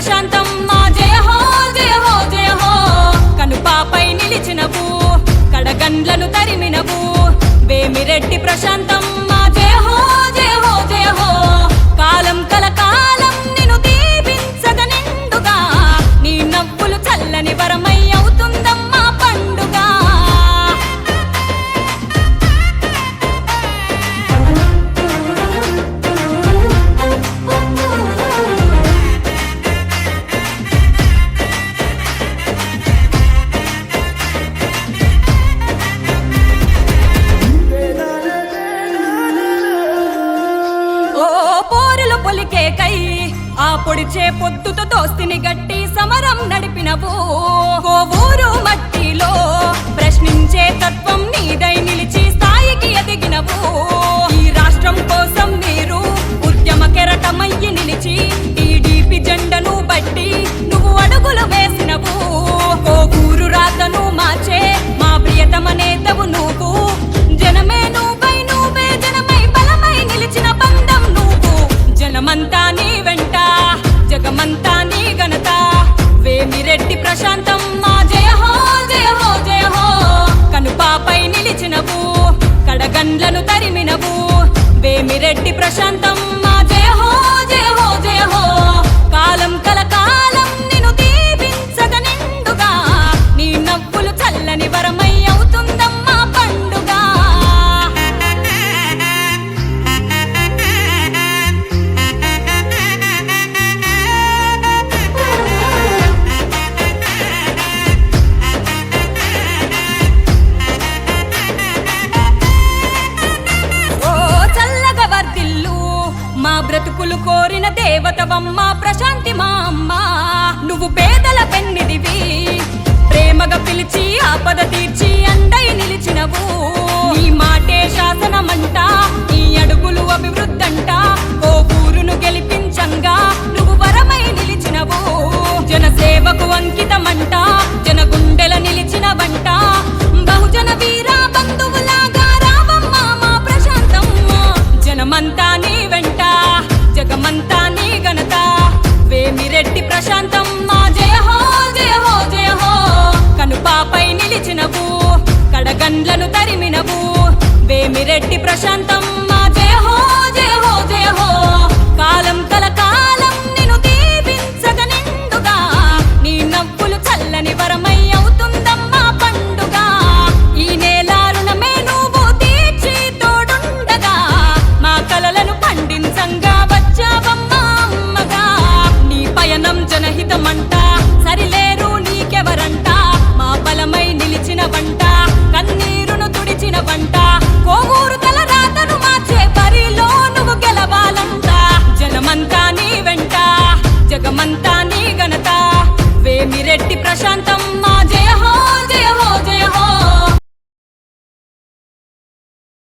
llanto పొలికే కై ఆ పొడిచే పొద్దుతో దోస్తిని గట్టి సమరం నడిపినవు. రెడ్డి ప్రశాంత దేవతవమ్మ ప్రశాంతి మా అమ్మా. చేసినవు కడగండ్లను తరిమినవు. వేమిరెట్టి ప్రశాంతం మా జయహో జయహో జయహో కాలం కల కాలం నిన్ను దీపించగ నిండుగా. నీ నవ్వులు చల్లని వరమై అవుతుందమ్మా పండుగ. ఈ నేల రుణమే నువ్వు తీర్చి తోడుండగా. మా కలలను పండించంగా వచ్చావమ్మా అమ్మగా. నీ పయనం జనహితమంట వంట. కోగు